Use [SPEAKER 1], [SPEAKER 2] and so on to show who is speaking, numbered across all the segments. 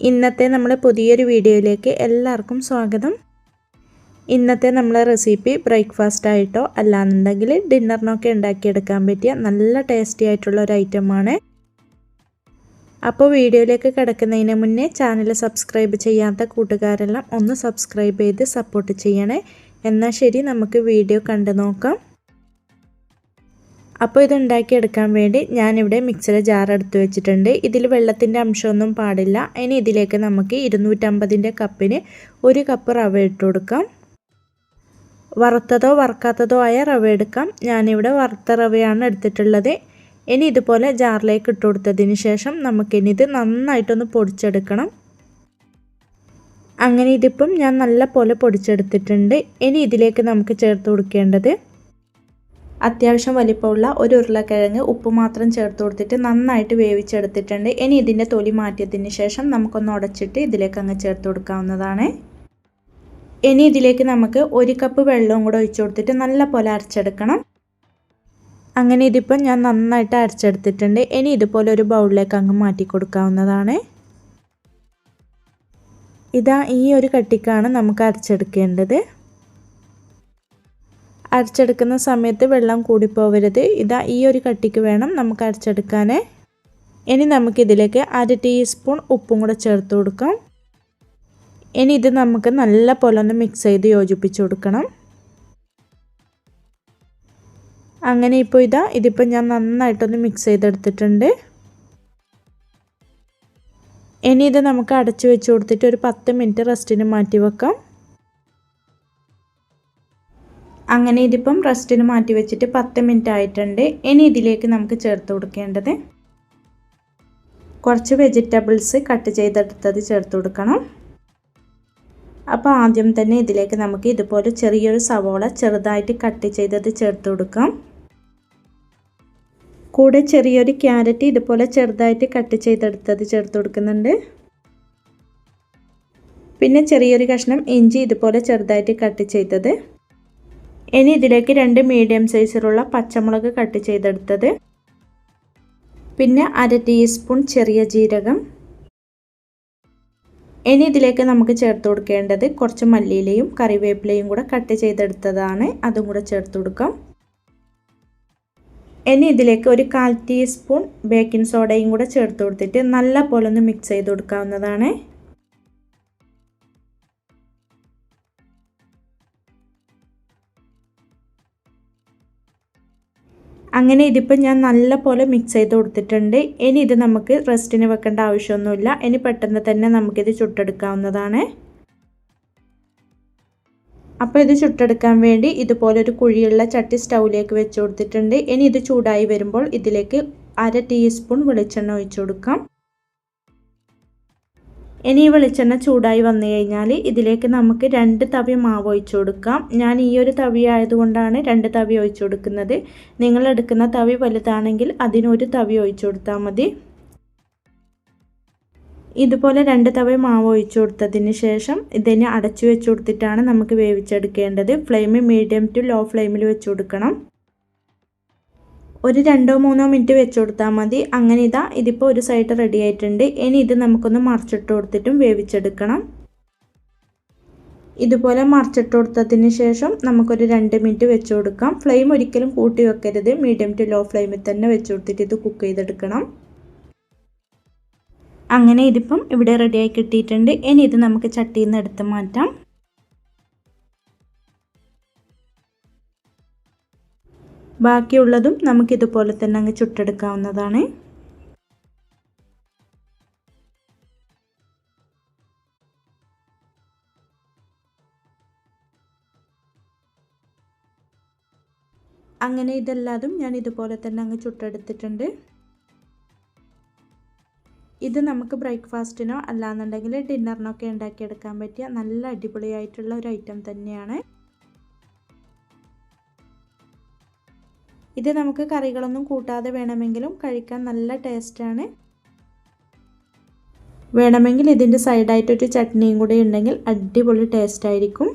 [SPEAKER 1] ഇന്നത്തെ നമ്മുടെ പുതിയൊരു വീഡിയോയിലേക്ക് എല്ലാവർക്കും സ്വാഗതം. ഇന്നത്തെ നമ്മളെ റെസിപ്പി ബ്രേക്ക്ഫാസ്റ്റ് ആയിട്ടോ അല്ലാന്നുണ്ടെങ്കിൽ ഡിന്നറിനൊക്കെ ഉണ്ടാക്കിയെടുക്കാൻ പറ്റിയ നല്ല ടേസ്റ്റി ആയിട്ടുള്ള ഒരു ഐറ്റമാണ്. അപ്പോൾ വീഡിയോയിലേക്ക് കിടക്കുന്നതിന് മുന്നേ ചാനൽ സബ്സ്ക്രൈബ് ചെയ്യാത്ത കൂട്ടുകാരെല്ലാം ഒന്ന് സബ്സ്ക്രൈബ് ചെയ്ത് സപ്പോർട്ട് ചെയ്യണേ. എന്നാൽ ശരി നമുക്ക് വീഡിയോ കണ്ടു നോക്കാം. അപ്പോൾ ഇത് ഉണ്ടാക്കിയെടുക്കാൻ വേണ്ടി ഞാനിവിടെ മിക്സിയുടെ ജാർ എടുത്ത് വെച്ചിട്ടുണ്ട്. ഇതിൽ വെള്ളത്തിന്റെ അംശമൊന്നും പാടില്ല. ഇനി ഇതിലേക്ക് നമുക്ക് ഇരുന്നൂറ്റമ്പതിന്റെ കപ്പിന് ഒരു കപ്പ് റവ ഇട്ട് കൊടുക്കാം. വറുത്തതോ വറുക്കാത്തതോ ആയ റവ എടുക്കാം. ഞാനിവിടെ വറുത്ത റവയാണ് എടുത്തിട്ടുള്ളത്. ഇനി ഇതുപോലെ ജാറിലേക്ക് ഇട്ട് കൊടുത്തതിന് ശേഷം നമുക്കിനി ഇത് നന്നായിട്ടൊന്ന് പൊടിച്ചെടുക്കണം. അങ്ങനെ ഇതിപ്പം ഞാൻ നല്ല പോലെ പൊടിച്ചെടുത്തിട്ടുണ്ട്. ഇനി ഇതിലേക്ക് നമുക്ക് ചേർത്ത് കൊടുക്കേണ്ടത് അത്യാവശ്യം വലിപ്പമുള്ള ഒരു ഉരുളക്കിഴങ്ങ് ഉപ്പ് മാത്രം ചേർത്ത് കൊടുത്തിട്ട് നന്നായിട്ട് വേവിച്ചെടുത്തിട്ടുണ്ട്. ഇനി ഇതിന്റെ തൊലി മാറ്റിയതിന് ശേഷം നമുക്കൊന്ന് ഉടച്ചിട്ട് ഇതിലേക്ക് അങ്ങ് ചേർത്ത് കൊടുക്കാവുന്നതാണ്. ഇനി ഇതിലേക്ക് നമുക്ക് ഒരു കപ്പ് വെള്ളവും കൂടെ ഒഴിച്ചു കൊടുത്തിട്ട് നല്ല പോലെ അരച്ചെടുക്കണം. അങ്ങനെ ഇതിപ്പം ഞാൻ നന്നായിട്ട് അരച്ചെടുത്തിട്ടുണ്ട്. ഇനി ഇതുപോലെ ഒരു ബൗളിലേക്ക് അങ്ങ് മാറ്റി കൊടുക്കാവുന്നതാണ്. ഇതാ ഈ ഒരു കട്ടിക്കാണ് നമുക്ക് അരച്ചെടുക്കേണ്ടത്. അരച്ചെടുക്കുന്ന സമയത്ത് വെള്ളം കൂടിപ്പോവരുത്. ഇതാ ഈ ഒരു കട്ടിക്ക് വേണം നമുക്ക് അരച്ചെടുക്കാൻ ഇനി നമുക്കിതിലേക്ക് അര ടീസ്പൂൺ ഉപ്പും കൂടെ ചേർത്ത് കൊടുക്കാം. ഇനി ഇത് നമുക്ക് നല്ല പോലെ ഒന്ന് മിക്സ് ചെയ്ത് യോജിപ്പിച്ച് കൊടുക്കണം. അങ്ങനെ ഇപ്പോൾ ഇതാ ഇതിപ്പോൾ ഞാൻ നന്നായിട്ടൊന്ന് മിക്സ് ചെയ്തെടുത്തിട്ടുണ്ട്. ഇനി ഇത് നമുക്ക് അടച്ചു വെച്ച് കൊടുത്തിട്ട് ഒരു പത്ത് മിനിറ്റ് റെസ്റ്റിന് മാറ്റി വെക്കാം. അങ്ങനെ ഇതിപ്പം റെസ്റ്റിന് മാറ്റി വെച്ചിട്ട് പത്ത് മിനിറ്റ് ആയിട്ടുണ്ട്. ഇനി ഇതിലേക്ക് നമുക്ക് ചേർത്ത് കൊടുക്കേണ്ടത് കുറച്ച് വെജിറ്റബിൾസ് കട്ട് ചെയ്തെടുത്തത് ചേർത്ത് കൊടുക്കണം. അപ്പോൾ ആദ്യം തന്നെ ഇതിലേക്ക് നമുക്ക് ഇതുപോലെ ചെറിയൊരു സവോള ചെറുതായിട്ട് കട്ട് ചെയ്തത് ചേർത്ത് കൊടുക്കാം. കൂടെ ചെറിയൊരു ക്യാരറ്റ് ഇതുപോലെ ചെറുതായിട്ട് കട്ട് ചെയ്തെടുത്തത് ചേർത്ത് കൊടുക്കുന്നുണ്ട്. പിന്നെ ചെറിയൊരു കഷ്ണം ഇഞ്ചി ഇതുപോലെ ചെറുതായിട്ട് കട്ട് ചെയ്തത്. ഇനി ഇതിലേക്ക് രണ്ട് മീഡിയം സൈസിലുള്ള പച്ചമുളക് കട്ട് ചെയ്തെടുത്തത്. പിന്നെ അര ടീസ്പൂൺ ചെറിയ ജീരകം. ഇനി ഇതിലേക്ക് നമുക്ക് ചേർത്ത് കൊടുക്കേണ്ടത് കുറച്ച് മല്ലിയിലയും കറിവേപ്പിലയും കൂടെ കട്ട് ചെയ്തെടുത്തതാണ്. അതും കൂടെ ചേർത്ത് കൊടുക്കാം. ഇനി ഇതിലേക്ക് ഒരു കാൽ ടീസ്പൂൺ ബേക്കിംഗ് സോഡയും കൂടെ ചേർത്ത് കൊടുത്തിട്ട് നല്ല പോലെ ഒന്ന് മിക്സ് ചെയ്ത് കൊടുക്കാവുന്നതാണ്. അങ്ങനെ ഇതിപ്പോൾ ഞാൻ നല്ല പോലെ മിക്സ് ചെയ്ത് കൊടുത്തിട്ടുണ്ട്. ഇനി ഇത് നമുക്ക് റെസ്റ്റിന് വെക്കേണ്ട ആവശ്യമൊന്നുമില്ല. ഇനി പെട്ടെന്ന് തന്നെ നമുക്കിത് ചുട്ടെടുക്കാവുന്നതാണ്. അപ്പോൾ ഇത് ചുട്ടെടുക്കാൻ വേണ്ടി ഇതുപോലെ ഒരു കുഴിയുള്ള ചട്ടി സ്റ്റൗവിലേക്ക് വെച്ച് കൊടുത്തിട്ടുണ്ട്. ഇനി ഇത് ചൂടായി വരുമ്പോൾ ഇതിലേക്ക് അര ടീസ്പൂൺ വെളിച്ചെണ്ണ ഒഴിച്ചു കൊടുക്കാം. ഇനി വെളിച്ചെണ്ണ ചൂടായി വന്നു കഴിഞ്ഞാൽ ഇതിലേക്ക് നമുക്ക് രണ്ട് തവി മാവ് ഒഴിച്ചു കൊടുക്കാം. ഞാൻ ഈ ഒരു തവി ആയതുകൊണ്ടാണ് രണ്ട് തവി ഒഴിച്ചു കൊടുക്കുന്നത്. നിങ്ങൾ എടുക്കുന്ന തവി വലുതാണെങ്കിൽ അതിനൊരു തവി ഒഴിച്ചു കൊടുത്താൽ മതി. ഇതുപോലെ രണ്ട് തവി മാവ് ഒഴിച്ചു കൊടുത്തതിന് ശേഷം ഇതിനെ അടച്ചു വെച്ചു കൊടുത്തിട്ടാണ് നമുക്ക് വേവിച്ചെടുക്കേണ്ടത്. ഫ്ലെയിം മീഡിയം ടു ലോ ഫ്ലെയിമിൽ വെച്ചു കൊടുക്കണം. ഒരു രണ്ടോ മൂന്നോ മിനിറ്റ് വെച്ച് കൊടുത്താൽ മതി. അങ്ങനെ ഇതാ ഇതിപ്പോൾ ഒരു സൈഡ് റെഡി ആയിട്ടുണ്ട്. ഇനി ഇത് നമുക്കൊന്ന് മറിച്ചിട്ട് കൊടുത്തിട്ടും വേവിച്ചെടുക്കണം. ഇതുപോലെ മറിച്ചിട്ട് കൊടുത്തതിന് ശേഷം നമുക്കൊരു രണ്ട് മിനിറ്റ് വെച്ച് കൊടുക്കാം ഫ്ലെയിം ഒരിക്കലും കൂട്ടി വെക്കരുത്. മീഡിയം ടു ലോ ഫ്ലെയിമിൽ തന്നെ വെച്ച് കൊടുത്തിട്ട് ഇത് കുക്ക് ചെയ്തെടുക്കണം. അങ്ങനെ ഇതിപ്പം ഇവിടെ റെഡിയായി കിട്ടിയിട്ടുണ്ട്. ഇനി ഇത് നമുക്ക് ചട്ടിയിൽ നിന്ന് എടുത്ത് മാറ്റാം. ബാക്കിയുള്ളതും നമുക്കിതുപോലെ തന്നെ അങ്ങ് ചുട്ടെടുക്കാവുന്നതാണ്. അങ്ങനെ ഇതെല്ലാതും ഞാൻ ഇതുപോലെ തന്നെ അങ്ങ് ചുട്ടെടുത്തിട്ടുണ്ട്. ഇത് നമുക്ക് ബ്രേക്ക്ഫാസ്റ്റിനോ അല്ലാന്നുണ്ടെങ്കിൽ ഡിന്നറിനൊക്കെ ഉണ്ടാക്കിയെടുക്കാൻ പറ്റിയ നല്ല അടിപൊളിയായിട്ടുള്ള ഒരു ഐറ്റം തന്നെയാണ്. ഇത് നമുക്ക് കറികളൊന്നും കൂട്ടാതെ വേണമെങ്കിലും കഴിക്കാൻ നല്ല ടേസ്റ്റാണ്. വേണമെങ്കിൽ ഇതിന്റെ സൈഡായിട്ടൊരു ചട്നിയും കൂടി ഉണ്ടെങ്കിൽ അടിപൊളി ടേസ്റ്റ് ആയിരിക്കും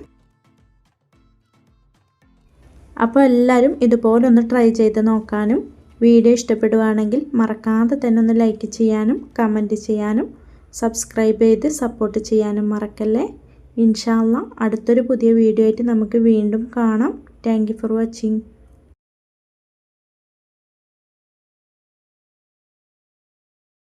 [SPEAKER 1] അപ്പോൾ എല്ലാവരും ഇതുപോലെ ഒന്ന് ട്രൈ ചെയ്ത് നോക്കാനും വീഡിയോ ഇഷ്ടപ്പെടുവാണെങ്കിൽ മറക്കാതെ തന്നെ ഒന്ന് ലൈക്ക് ചെയ്യാനും കമന്റ് ചെയ്യാനും സബ്സ്ക്രൈബ് ചെയ്ത് സപ്പോർട്ട് ചെയ്യാനും മറക്കല്ലേ? ഇൻഷാല്ല അടുത്തൊരു പുതിയ വീഡിയോ ആയിട്ട് നമുക്ക് വീണ്ടും കാണാം. Thank for watching